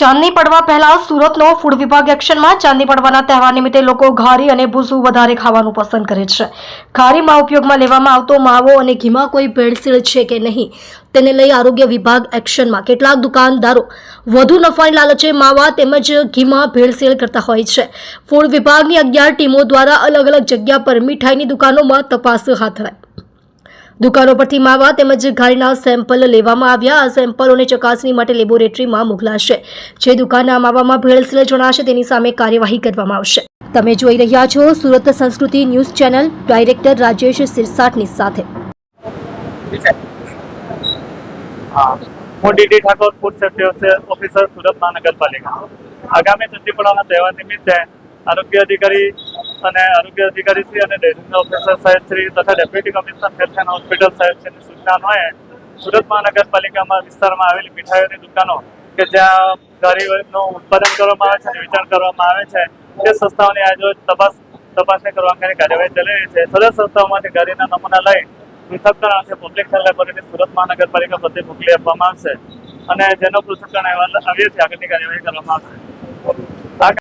ચાંદની પડવા પહેલા સુરતનો ફૂડ વિભાગ એક્શનમાં ચાંદની પડવાના તહેવાર નિમિત્તે લોકો ઘારી અને ભૂસું વધારે ખાવાનું પસંદ કરે છે. ઘારીમાં ઉપયોગમાં લેવામાં આવતો માવો અને ઘીમાં કોઈ ભેળસેળ છે કે નહીં, તેને લઈ આરોગ્ય વિભાગ એક્શનમાં કેટલાક દુકાનદારો વધુ નફાની લાલચે માવા તેમજ ઘીમાં ભેળસેળ કરતા હોય છે. ફૂડ વિભાગની અગિયાર ટીમો દ્વારા અલગ અલગ જગ્યા પર મીઠાઈની દુકાનોમાં તપાસ હાથ ધરાઈ. દુકાનો પરથી માવા તેમજ ઘારીના સેમ્પલ લેવામાં આવ્યા. આ સેમ્પલોને ચકાસણી માટે લેબોરેટરીમાં મોકલાશે. જે દુકાનના માવામાં ભેળસેળ જણાશે, તેની સામે કાર્યવાહી કરવામાં આવશે. તમે જોઈ રહ્યા છો સુરત સંસ્કૃતિ ન્યૂઝ ચેનલ, ડાયરેક્ટર રાજેશ સિરસાટની સાથે. હા. DD Thakor food safety officer Surat મહાનગરપાલિકા. આગામી ચંદીપુરાના તહેવાર નિમિત્તે આરોગ્ય અધિકારી અને આરોગ્ય અધિકારી શ્રી અને ડેઝિગ્નેટ ઓફિસર સાહેબ શ્રી તથા ડેપ્યુટી કમિશનર હેલ્થ હોસ્પિટલ સાહેબ શ્રીની સૂચના અન્વયે સુરત મહાનગરપાલિકામાં વિસ્તારમાં આવેલી મીઠાઈઓની દુકાનો કે જ્યાં ગાડીનું ઉત્પાદન કરવામાં આવે છે અને વેચાણ કરવામાં આવે છે, તે સંસ્થાઓની આજે તપાસ તપાસણી કરવા અંગેની કાર્યવાહી ચાલી રહી છે. સદર સંસ્થાઓમાંથી ગાડીના નમૂના લઈ પૃથ્થકરણ અર્થે પબ્લિક હેલ્થ લેબોરેટરી સુરત મહાનગરપાલિકા પ્રત્યે મોકલી આપવામાં આવશે અને જેનો પૃથ્થકરણ અહેવાલ આવ્યો છે, આગળની કાર્યવાહી કરવામાં આવશે.